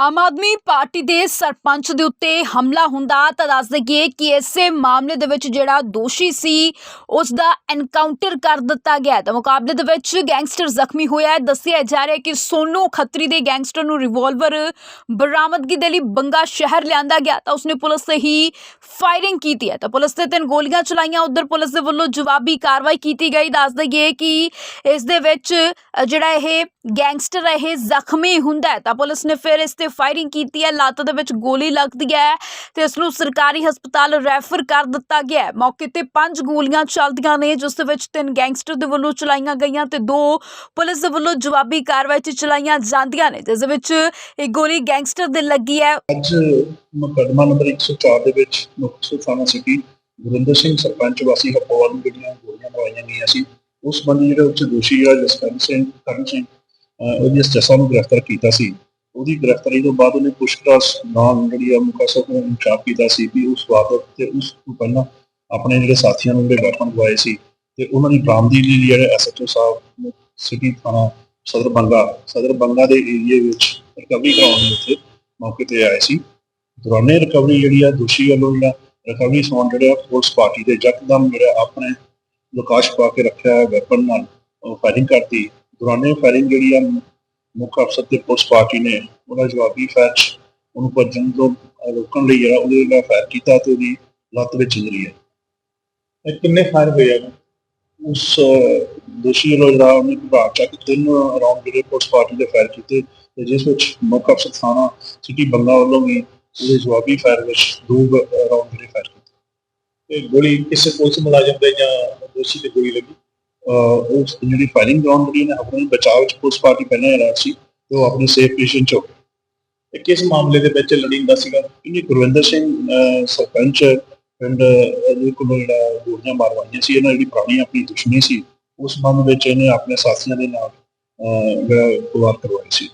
Aam Aadmi party ਦੇ ਸਰਪੰਚ ਦੇ ਉੱਤੇ ਹਮਲਾ ਹੁੰਦਾ ਤਾਂ ਦੱਸ ਦਈਏ ਕਿ ਇਸੇ ਮਾਮਲੇ ਦੇ ਵਿੱਚ ਜਿਹੜਾ ਦੋਸ਼ੀ ਸੀ ਉਸ ਦਾ ਐਨਕਾਊਂਟਰ ਕਰ ਦਿੱਤਾ ਗਿਆ ਤਾਂ ਮੁਕਾਬਲੇ ਦੇ ਵਿੱਚ ਗੈਂਗਸਟਰ ਜ਼ਖਮੀ ਹੋਇਆ ਹੈ। ਦੱਸਿਆ ਜਾ ਰਿਹਾ ਹੈ ਕਿ ਸੋਨੂ ਖੱਤਰੀ ਦੇ ਗੈਂਗਸਟਰ ਨੂੰ ਰਿਵਾਲਵਰ ਬਰਾਮਦਗੀ ਦੇ ਲਈ ਬੰਗਾ ਸ਼ਹਿਰ ਲਿਆਂਦਾ ਗਿਆ ਤਾਂ ਉਸਨੇ ਪੁਲਿਸ ਤੇ ਹੀ ਫਾਇਰਿੰਗ ਕੀਤੀ ਹੈ। ਤਾਂ ਪੁਲਿਸ ਤੇ ਤਿੰਨ ਗੋਲੀਆਂ ਚਲਾਈਆਂ। ਉਧਰ ਪੁਲਿਸ ਦੇ ਵੱਲੋਂ ਜਵਾਬੀ ਕਾਰਵਾਈ ਕੀਤੀ ਗਈ। ਦੱਸ ਦਈਏ ਕਿ ਇਸ ਦੇ ਵਿੱਚ ਜਿਹੜਾ ਇਹ ਗੈਂਗਸਟਰ ਹੈ ਇਹ ਜ਼ਖਮੀ ਹੁੰਦਾ ਹੈ, ਤਾਂ ਪੁਲਿਸ ਨੇ ਫਿਰ ਇਸ ਤੇ ਫਾਇਰਿੰਗ ਕੀਤੀ ਹੈ, ਲੱਤ ਦੇ ਵਿੱਚ ਗੋਲੀ ਲੱਗਦੀ ਹੈ ਤੇ ਇਸ ਨੂੰ ਸਰਕਾਰੀ ਹਸਪਤਾਲ ਰੈਫਰ ਕਰ ਦਿੱਤਾ ਗਿਆ ਹੈ। ਮੌਕੇ ਤੇ ਪੰਜ ਗੋਲੀਆਂ ਚੱਲਦੀਆਂ ਨੇ, ਜਿਸ ਦੇ ਵਿੱਚ ਤਿੰਨ ਗੈਂਗਸਟਰ ਦੇ ਵੱਲੋਂ ਚਲਾਈਆਂ ਗਈਆਂ ਤੇ ਦੋ ਪੁਲਿਸ ਦੇ ਵੱਲੋਂ ਜਵਾਬੀ ਕਾਰਵਾਈ 'ਚ ਚਲਾਈਆਂ ਜਾਂਦੀਆਂ ਨੇ, ਜਿਸ ਦੇ ਵਿੱਚ ਇੱਕ ਗੋਲੀ ਗੈਂਗਸਟਰ ਦੇ ਲੱਗੀ ਹੈ। ਅੱਜ ਮੁਕੱਦਮਾ ਨੰਬਰ 104 ਦੇ ਵਿੱਚ ਮੁਕਤਸਰ ਥਾਣਾ ਸਿਟੀ ਗੁਰਿੰਦਰ ਸਿੰਘ ਸਰਪੰਚ ਵਾਸੀ ਹਪੋਵਾਲ ਨੂੰ ਜਿਹੜੀਆਂ ਗੋਲੀਆਂ ਮਾਰੀਆਂ ਗਈਆਂ ਸੀ, ਉਸ ਸੰਬੰਧੀ ਜਿਹੜਾ ਉੱਚ ਦੋਸ਼ੀ ਆ, ਜਸਵੰਤ ਸਿੰਘ ਕਰਨ ਸਿੰਘ ਅਹ ਉਹਦੀ ਜੱਸਾ ਨੂੰ ਗ੍ਰਿਫਤਾਰ ਕੀਤਾ ਸੀ। ਉਹਦੀ ਗ੍ਰਿਫਤਾਰੀ ਤੋਂ ਬਾਅਦ ਉਹਨੇ ਪੁੱਛਤਾਛ ਨਾਲ ਜਿਹੜੀ ਆ ਮੁਕੱਸਰ ਨੂੰ ਚਾਪ ਕੀਤਾ ਸੀ ਵੀ ਉਸ ਵਾਰਦਾਤ ਤੇ ਉਸ ਤੋਂ ਪਹਿਲਾਂ ਆਪਣੇ ਜਿਹੜੇ ਸਾਥੀਆਂ ਨੂੰ ਜਿਹੜੇ ਵੈਪਨ ਗਵਾਏ ਸੀ ਤੇ ਉਹਨਾਂ ਦੀ ਬਰਾਮਦੀ ਲਈ ਜਿਹੜੇ ਐਸਐਚਓ ਸਾਹਿਬ ਨੇ ਸਿਟੀ ਥਾਣਾ ਸਦਰ ਬੰਗਾ ਸਦਰ ਬੰਗਾ ਦੇ ਏਰੀਏ ਵਿੱਚ ਰਿਕਵਰੀ ਕਰਾਉਣ ਲਈ ਉੱਥੇ ਮੌਕੇ ਤੇ ਆਏ ਸੀ। ਦੌਰਾਨੇ ਰਿਕਵਰੀ ਜਿਹੜੀ ਆ ਦੋਸ਼ੀ ਵੱਲੋਂ ਜਿਹੜਾ ਰਿਕਵਰੀ ਸਮਾਨ ਜਿਹੜਾ ਪੁਲਿਸ ਪਾਰਟੀ ਦੇ ਯਕਦਮ ਜਿਹੜਾ ਆਪਣੇ ਲੋਕਾਸ਼ ਪਾ ਕੇ ਰੱਖਿਆ ਵੈਪਨ ਨਾਲ ਫਾਇਰਿੰਗ ਕਰਤੀ। ਦੌਰਾਨੇ ਫਾਇਰਿੰਗ ਜਿਹੜੀ ਆ ਮੁੱਖ ਅਫਸਰ ਤੇ ਪੁਲਿਸ ਪਾਰਟੀ ਨੇ ਉਹਦਾ ਜਵਾਬੀ ਫਾਇਰ ਉਹਨੂੰ ਭੱਜਣ ਤੋਂ ਰੋਕਣ ਲਈ ਜਿਹੜਾ ਉਹਦੇ ਨਾਲ ਫਾਇਰ ਕੀਤਾ ਤੇ ਉਹਦੀ ਲੱਤ ਵਿੱਚ ਇੰਜਰੀ ਹੈ ਇਹ ਕਿੰਨੇ ਫਾਇਰ ਹੋਏ ਆ? ਉਸ ਦੋਸ਼ੀ ਵੱਲੋਂ ਜਿਹੜਾ ਉਹਨੇ ਵਿਭਾਗ ਚੱਕ ਤਿੰਨ ਰਾਉਂਡ ਜਿਹੜੇ ਪੁਲਿਸ ਪਾਰਟੀ ਦੇ ਫਾਇਰ ਕੀਤੇ ਤੇ ਜਿਸ ਵਿੱਚ ਮੁੱਖ ਅਫਸਰ ਥਾਣਾ ਸਿਟੀ ਬੰਗਾ ਵੱਲੋਂ ਵੀ ਉਹਦੇ ਜਵਾਬੀ ਫਾਇਰ ਵਿੱਚ ਦੋ ਰਾਉਂਡ ਜਿਹੜੇ ਫਾਇਰ ਕੀਤੇ। ਤੇ ਗੋਲੀ ਕਿਸੇ ਪੁਲਿਸ ਮੁਲਾਜ਼ਮ ਦੇ ਜਾਂ ਦੋਸ਼ੀ ਤੇ ਗੋਲੀ ਲੱਗੀ? ਉਸ ਜਿਹੜੀ ਫਾਇਰਿੰਗ ਦੌਰਾਨ ਜਿਹੜੀ ਨੇ, ਆਪਣੇ ਬਚਾਅ ਵਿੱਚ ਪੁਲਿਸ ਪਾਰਟੀ ਪਹਿਲਾਂ ਅਲਰਟ ਸੀ ਤੇ ਉਹ ਆਪਣੀ ਸੇਫ ਪੋਜੀਸ਼ਨ ਚ ਹੋ ਗਏ। ਕਿਸ ਮਾਮਲੇ ਦੇ ਵਿੱਚ ਲੜਿੰਦਾ ਸੀਗਾ ਇਹਨੇ ਗੁਰਵਿੰਦਰ ਸਿੰਘ, ਅਹ, ਸਰਪੰਚ ਪਿੰਡ ਇਹਦੇ ਕੋਲੋਂ ਜਿਹੜਾ ਗੋਲੀਆਂ ਮਾਰਵਾਈਆਂ ਸੀ, ਇਹਨਾਂ ਜਿਹੜੀ ਪੁਰਾਣੀ ਆਪਣੀ ਦੁਸ਼ਮਣੀ ਸੀ, ਉਸ ਸੰਬੰਧ ਵਿੱਚ ਇਹਨੇ ਆਪਣੇ ਸਾਥੀਆਂ ਦੇ ਨਾਲ, ਅਹ, ਜਿਹੜਾ ਵਾਰ ਕਰਵਾਈ ਸੀ